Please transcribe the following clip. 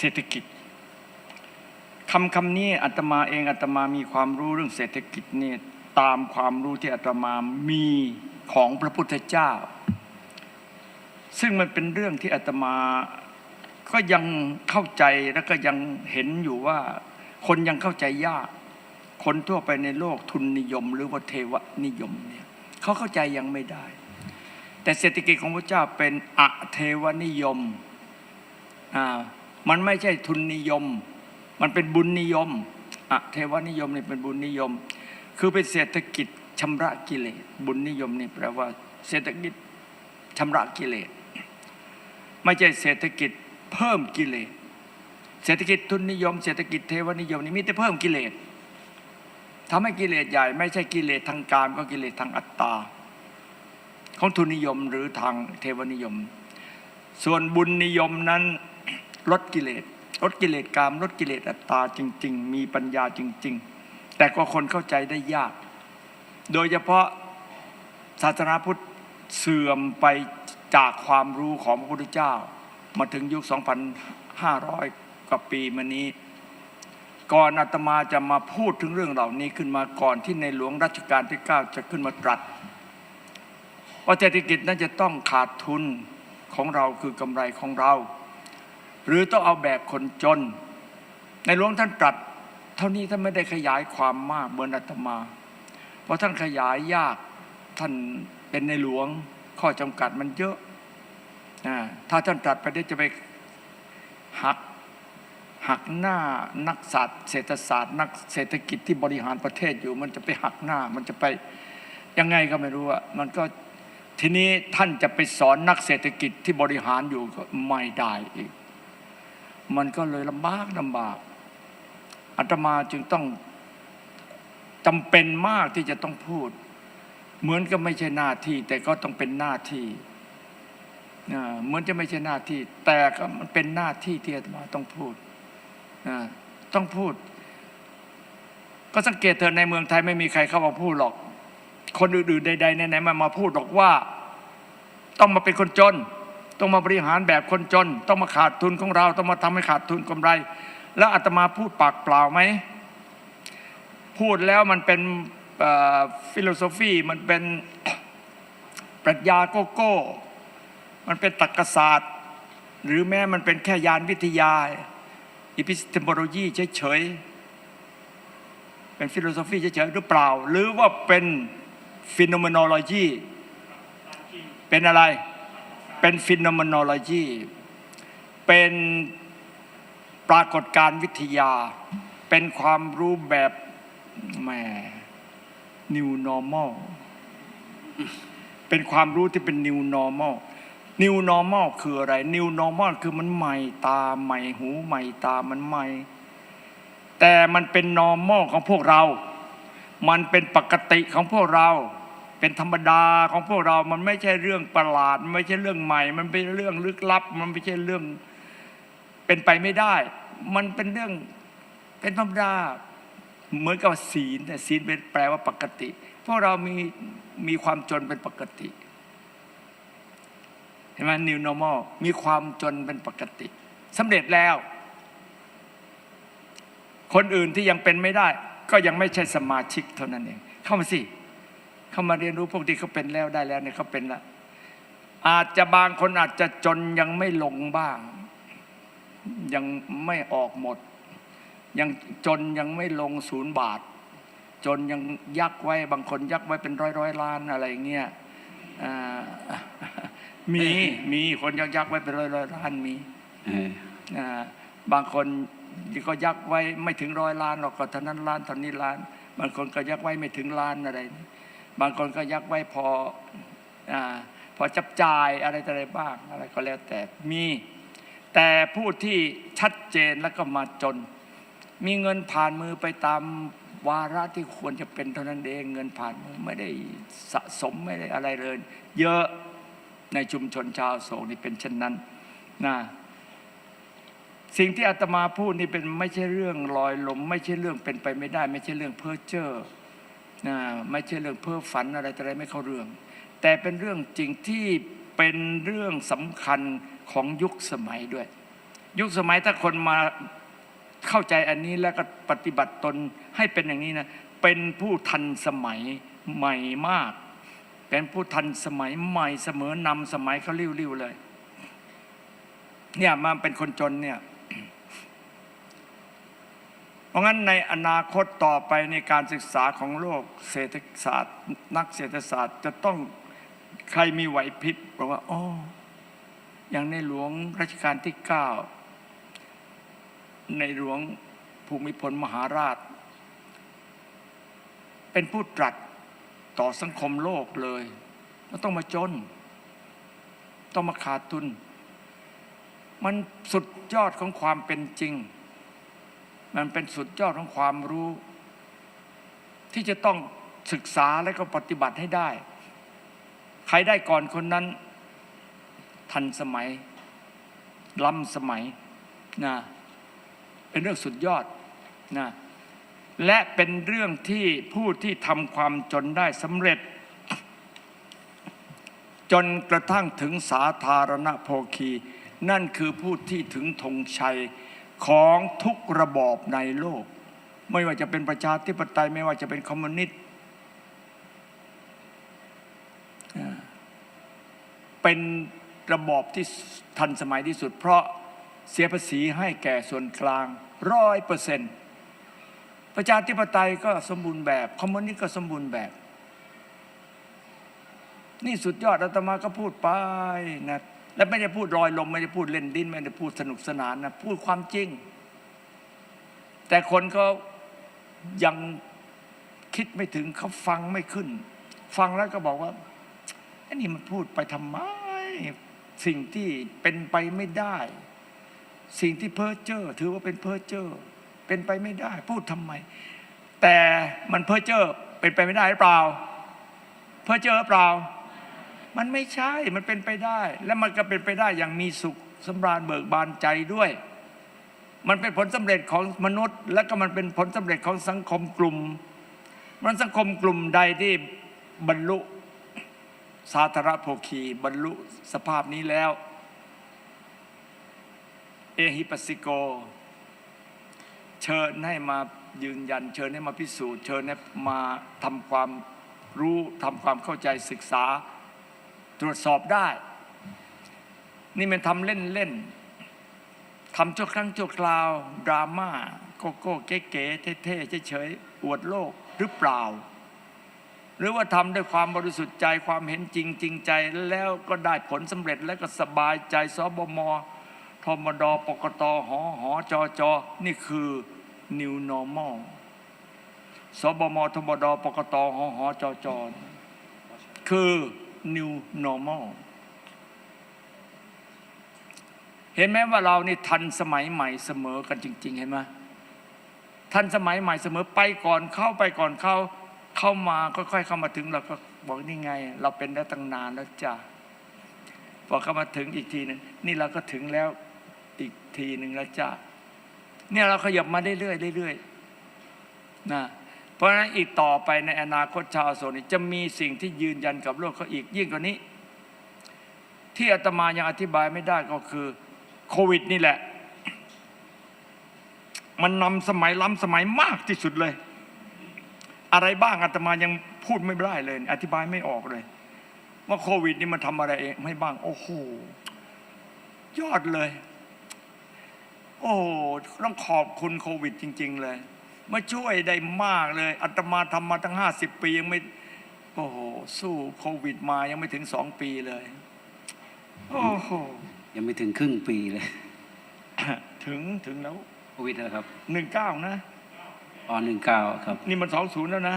เศรษฐกิจคำคำนี้อาตมาเองอาตมามีความรู้เรื่องเศรษฐกิจนี่ตามความรู้ที่อาตมามีของพระพุทธเจ้า ซึ่งมันเป็นเรื่องที่อาตมาก็ยังเข้าใจแล้วก็ยังเห็นอยู่ว่า คนยังเข้าใจยาก คนทั่วไปในโลกทุนนิยม หรือว่าเทวนิยมเนี่ยเขาเข้าใจยังไม่ได้ แต่เศรษฐกิจของพระเจ้าเป็นอะเทวนิยมอ่า มันไม่ใช่ทุนนิยม มันเป็นบุญนิยมอะเทวนิยมนี่เป็นบุญนิยม คือเป็นเศรษฐกิจชำระกิเลส บุญนิยมนี่แปลว่า เศรษฐกิจชำระกิเลส ไม่ใช่เศรษฐกิจเพิ่มกิเลส เศรษฐกิจทุนนิยม เศรษฐกิจเทวนิยมนี่มีแต่เพิ่มกิเลสทำให้กิเลสใหญ่ไม่ใช่กิเลสทางกามก็กิเลสทางอัตตา ของทุนนิยมหรือทางเทวนิยม ส่วนบุญนิยมนั้น ลดกิเลสลดกิเลสกามลดกิเลสอัตตาจริง ๆ มีปัญญาจริง ๆ แต่ก็คนเข้าใจได้ยาก โดยเฉพาะศาสนาพุทธเสื่อมไปจากความรู้ของพระพุทธเจ้า มาถึงยุค 2,500 กว่าปีมานี้ ก่อนอาตมาจะมาพูดถึงเรื่องเหล่านี้ขึ้นมาก่อนที่ในหลวงรัชกาลที่ 9 จะขึ้นมาตรัสว่าเศรษฐกิจนั้นจะต้องขาดทุนของเราคือกำไรของเรา หรือต้องเอาแบบคนจน ในหลวงท่านตรัสเท่านี้ท่านไม่ได้ขยายความมากเหมือนอาตมา เพราะท่านขยายยากท่านเป็นในหลวงข้อจำกัดมันเยอะถ้าท่านตรัสไปได้จะไปหักหักหน้านักศาสตร์ เศรษฐศาสตร์ นักเศรษฐกิจที่บริหารประเทศอยู่ มันจะไปหักหน้า มันจะไปยังไงก็ไม่รู้อะมันก็ทีนี้ท่านจะไปสอนนักเศรษฐกิจที่บริหารอยู่ก็ไม่ได้อีก มันก็เลยลำบากลำบากอาตมาจึงต้องจำเป็นมากที่จะต้องพูด เหมือนก็ไม่ใช่หน้าที่ แต่ก็ต้องเป็นหน้าที่เหมือนจะไม่ใช่หน้าที่ แต่ก็มันเป็นหน้าที่ที่อาตมาต้องพูดต้องพูด ก็สังเกตเถอในเมืองไทยไม่มีใครเข้ามาพูดหรอก คนอื่นๆใดๆไหนๆมามาพูดหรอกว่า ต้องมาเป็นคนจน ต้องมาบริหารแบบคนจน ต้องมาขาดทุนของเรา ต้องมาทำให้ขาดทุนกำไร แล้วอาตมาพูดปากเปล่าไหม พูดแล้วมันเป็นฟิโลโซฟีมันเป็นปรัชญาโกโก้ มันเป็นตรรกศาสตร์ หรือแม้มันเป็นแค่ยานวิทยาอีพิสเทมโลยีเฉยๆ เป็นฟิโลโซฟีเฉยๆหรือเปล่า หรือว่าเป็นฟิโนเมโนโลยีเป็นอะไร เป็นฟิโนเมโนโลยีเป็นปรากฏการณ์วิทยา เป็นความรู้แบบแหม new normal เป็นความรู้ที่เป็น new normal new normal คืออะไร new normal คือมันใหม่ตาใหม่หูใหม่ตามันใหม่ แต่มันเป็น normal ของพวกเรา มันเป็นปกติของพวกเรา เป็นธรรมดาของพวกเรา มันไม่ใช่เรื่องประหลาด มันไม่ใช่เรื่องใหม่ มันเป็นเรื่องลึกลับ มันไม่ใช่เรื่องเป็นไปไม่ได้ มันเป็นเรื่องเป็นธรรมดา เหมือนกับศีล แต่ศีลเป็นแปลว่าปกติ พวกเรามีมีความจนเป็นปกติ เห็นไหม new normal มีความจนเป็นปกติสำเร็จแล้ว คนอื่นที่ยังเป็นไม่ได้ ก็ยังไม่ใช่สมาชิกเท่านั้นเอง เข้ามาสิ เข้ามาเรียนรู้พวกที่เขาเป็นแล้วได้แล้วเนี่ยเขาเป็นละอาจจะบางคนอาจจะจนยังไม่ลงบ้าง ยังไม่ออกหมด ยังจนยังไม่ลงศูนย์บาท จนยังยักไว้บางคนยักไว้เป็นร้อยร้อยล้านอะไรเงี้ยอ่ามีมีคนยักยักไว้เป็นร้อยร้อยล้านมีเอออ่าบางคนที่ก็ยักไว้ไม่ถึงร้อยล้านหรอกก็เท่านั้นล้านเท่านี้ล้าน บางคนก็ยักไว้ไม่ถึงล้านอะไรนี่ บางคนก็ยักไว้พออพอจับจ่ายอะไรต่อะไรบ้างอะไรก็แล้วแต่มี แต่ผู้ที่ชัดเจนแล้วก็มาจน มีเงินผ่านมือไปตามวาระที่ควรจะเป็นเท่านั้นเองเงินผ่านมือไม่ได้สะสมไม่ได้อะไรเลย เยอะในชุมชนชาวโศกนี่เป็นเช่นนั้นนะสิ่งที่อาตมาพูดนี่เป็นไม่ใช่เรื่องลอยลม ไม่ใช่เรื่องเป็นไปไม่ได้ ไม่ใช่เรื่องเพ้อเจ้อ ไม่ใช่เรื่องเพ้อฝันอะไรแต่อะไรไม่เข้าเรื่อง แต่เป็นเรื่องจริงที่เป็นเรื่องสำคัญของยุคสมัยด้วย ยุคสมัยถ้าคนมาเข้าใจอันนี้แล้วก็ปฏิบัติตนให้เป็นอย่างนี้นะเป็นผู้ทันสมัยใหม่มาก เป็นผู้ทันสมัยใหม่เสมอนำสมัยเขาริ้วๆเลย เนี่ยมาเป็นคนจนเนี่ย เพราะงั้นในอนาคตต่อไปในการศึกษาของโลกเศรษฐศาสตร์ นักเศรษฐศาสตร์จะต้องใครมีไหวพริบบอกว่าอ๋ออย่างในหลวงรัชกาลที่เก้าในหลวงภูมิพลมหาราช เป็นผู้ตรัสต่อสังคมโลกเลยว่าต้องมาจน ต้องมาขาดทุน มันสุดยอดของความเป็นจริง มันเป็นสุดยอดของความรู้ ที่จะต้องศึกษาและก็ปฏิบัติให้ได้ ใครได้ก่อนคนนั้น ทันสมัย ล้ำสมัยนะเป็นเรื่องสุดยอดนะและเป็นเรื่องที่ผู้ที่ทำความจนได้สำเร็จ จนกระทั่งถึงสาธารณโภคี นั่นคือผู้ที่ถึงธงชัย ของทุกระบอบในโลก ไม่ว่าจะเป็นประชาธิปไตยไม่ว่าจะเป็นคอมมิวนิสต์เป็นระบอบที่ทันสมัยที่สุด เพราะเสียภาษีให้แก่ส่วนกลางร้อยเปอร์เซ็นต์ประชาธิปไตยก็สมบูรณ์แบบ คอมมิวนิสต์ก็สมบูรณ์แบบ นี่สุดยอดอาตมาก็พูดไปนะ และไม่ได้พูดลอยลมไม่ได้พูดเล่นดิ้นไม่ได้พูดสนุกสนานนะพูดความจริง แต่คนเขายังคิดไม่ถึงเขาฟังไม่ขึ้น ฟังแล้วก็บอกว่าอันนี้มันพูดไปทำไมสิ่งที่เป็นไปไม่ได้ สิ่งที่เพ้อเจ้อถือว่าเป็นเพ้อเจ้อเป็นไปไม่ได้ พูดทำไม แต่มันเพ้อเจ้อเป็นไปไม่ได้หรือเปล่า เพ้อเจ้อหรือเปล่า มันไม่ใช่ มันเป็นไปได้ และมันก็เป็นไปได้อย่างมีสุขสำราญเบิกบานใจด้วย มันเป็นผลสำเร็จของมนุษย์ และก็มันเป็นผลสำเร็จของสังคมกลุ่ม มันสังคมกลุ่มใดที่บรรลุสาธารณโภคีบรรลุสภาพนี้แล้ว เอฮิปัสสิโก เชิญให้มายืนยัน เชิญให้มาพิสูจน์ เชิญให้มาทำความรู้ทำความเข้าใจศึกษา ตรวจสอบได้ นี่มันทำเล่นเล่นๆทำชั่วครั้งชั่วคราว ดราม่าโกโก้เก๋ๆเท่ๆเฉยๆอวดโลกหรือเปล่า หรือว่าทำด้วยความบริสุทธิ์ใจความเห็นจริงจริงใจแล้วก็ได้ผลสำเร็จแล้วก็สบายใจสบมทมดปกตหอหอจอจอนี่คือ new normal สบมทมดปกตหอหอจอจอคือ new normal เห็นไหมว่าเรานี่ทันสมัยใหม่เสมอกันจริง ๆ เห็นไหมทันสมัยใหม่เสมอไปก่อนเข้าไปก่อนเข้าเข้ามาค่อยๆเข้ามาถึงเราก็บอกนี่ไง เราเป็นได้ตั้งนานแล้วจ้ะพอเข้ามาถึงอีกทีนึงนี่เราก็ถึงแล้วอีกทีหนึ่งแล้วจ้ะเนี่ยเราขยับมาเรื่อยๆเรื่อยๆนะ เพราะฉะนั้นอีกต่อไปในอนาคตชาวโศกนี่จะมีสิ่งที่ยืนยันกับโลกเขาอีกยิ่งกว่านี้ ที่อาตมายังอธิบายไม่ได้ก็คือโควิดนี่แหละ มันนำสมัยล้ำสมัยมากที่สุดเลย อะไรบ้างอาตมายังพูดไม่ได้เลย อธิบายไม่ออกเลย ว่าโควิดนี่มันทำอะไรเองไม่บ้าง โอ้โหยอดเลย โอ้โหต้องขอบคุณโควิดจริง ๆ เลย มาช่วยได้มากเลยอาตมาทำมาตั้งห้าสิบปียังไม่โอ้โหสู้โควิดมายังไม่ถึงสองปีเลย โอ้โหยังไม่ถึงครึ่งปีเลย ถึงถึงแล้วโควิดนะครับหนึ่งเก้านะอ๋อหนึ่งเก้าครับ นี่มันสองศูนย์แล้วนะ